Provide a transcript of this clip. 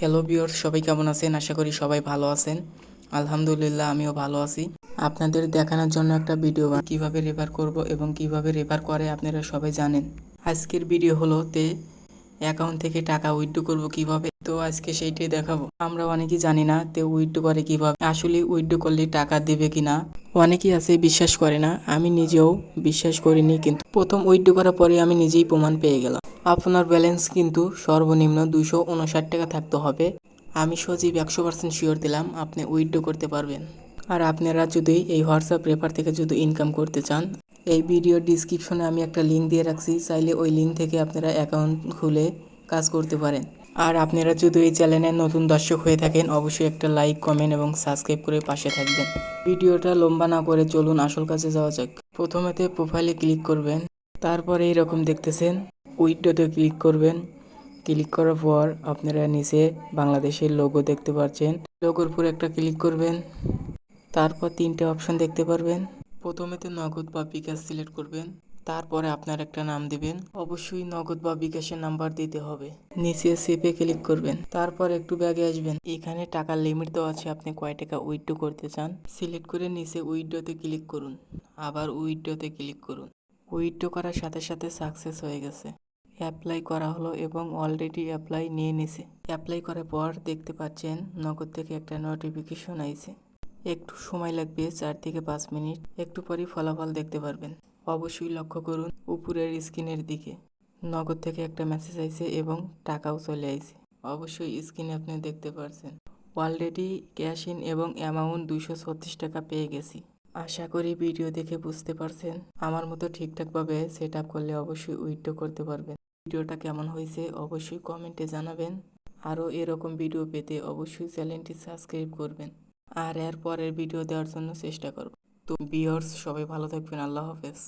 Hello বিয়র সবাই কেমন আছেন? আশা করি সবাই ভালো আছেন। আলহামদুলিল্লাহ, আমিও ভালো আছি। আপনাদের দেখানোর জন্য একটা ভিডিও কীভাবে রেফার করব এবং কীভাবে রেফার করে আপনারা সবাই জানেন। আজকের ভিডিও হলো তে অ্যাকাউন্ট থেকে টাকা উইথড্র করব কীভাবে? তো আজকে সেইটাই দেখাবো। আমরা অনেকেই জানি না তে উইথড্র করে কীভাবে। আসলে উইথড্র করলে টাকা দেবে কিনা? অনেকেই আছে, বিশ্বাস করে না। আমি নিজেও বিশ্বাস করিনি, কিন্তু প্রথম উইথড্র করার পরে আমি নিজেই প্রমাণ পেয়ে গেলাম। আপনার ব্যালেন্স কিন্তু সর্বনিম্ন দুশো উনষাট টাকা থাকতে হবে। আমি সজীব একশো পার্সেন্ট শিওর দিলাম আপনি উইথড্র করতে পারবেন। আর আপনারা যদি এই হোয়াটসঅ্যাপ রেফার থেকে যদি ইনকাম করতে চান, এই ভিডিওর ডিসক্রিপশনে আমি একটা লিঙ্ক দিয়ে রাখছি, চাইলে ওই লিঙ্ক থেকে আপনারা অ্যাকাউন্ট খুলে কাজ করতে পারেন। আর আপনারা যদি এই চ্যানেলের নতুন দর্শক হয়ে থাকেন, অবশ্যই একটা লাইক কমেন্ট এবং সাবস্ক্রাইব করে পাশে থাকবেন। ভিডিওটা লম্বা না করে চলুন আসল কাজে যাওয়া যাক। প্রথমেতে প্রোফাইলে ক্লিক করবেন, তারপরে এইরকম দেখতেছেন উইডোতে ক্লিক করবেন। ক্লিক করার পর আপনারা নিচে বাংলাদেশের লোগো দেখতে পাচ্ছেন লোগোর উপর একটা ক্লিক করবেন। তারপর তিনটে অপশন দেখতে পারবেন। প্রথমেতে নগদ বা বিকাশ সিলেক্ট করবেন। তারপরে আপনার একটা নাম দিবেন। অবশ্যই নগদ বা বিকাশের নাম্বার দিতে হবে। নিচে সেপে ক্লিক করবেন। তারপর একটু ব্যাগে আসবেন। এখানে টাকার লিমিট দেওয়া আছে। আপনি কয় টাকা উইথড্র করতে চান সিলেক্ট করে নিচে উইথড্রতে ক্লিক করুন। আবার উইথড্রতে ক্লিক করুন। উইথড্র করার সাথে সাথে সাকসেস হয়ে গেছে। অ্যাপ্লাই করা হলো এবং অলরেডি অ্যাপ্লাই নিয়ে নিছে। অ্যাপ্লাই করার পর দেখতে পাচ্ছেন নগদ থেকে একটা নোটিফিকেশন আইছে। একটু সময় লাগবে চার থেকে পাঁচ মিনিট। একটু পরই ফলাফল দেখতে পারবেন। অবশ্যই লক্ষ্য করুন উপরের স্ক্রিনের দিকে। নগদ থেকে একটা মেসেজ আইছে এবং টাকাও চলে আইছে। অবশ্যই স্ক্রিনে আপনি দেখতে পারছেন। অলরেডি ক্যাশ ইন এবং অ্যামাউন্ট দুইশো ছত্রিশ টাকা পেয়ে গেছি। আশা করি ভিডিও দেখে বুঝতে পারছেন। আমার মতো ঠিকঠাকভাবে সেট আপ করলে অবশ্যই উইথড্র করতে পারবেন। ভিডিওটা কেমন হয়েছে অবশ্যই কমেন্টে জানাবেন। আরও এরকম ভিডিও পেতে অবশ্যই চ্যানেলটি সাবস্ক্রাইব করবেন। আর এর পরের ভিডিও দেওয়ার জন্য চেষ্টা করব। তো বিয়ার্স সবাই ভালো থাকবেন। আল্লাহ হাফেজ।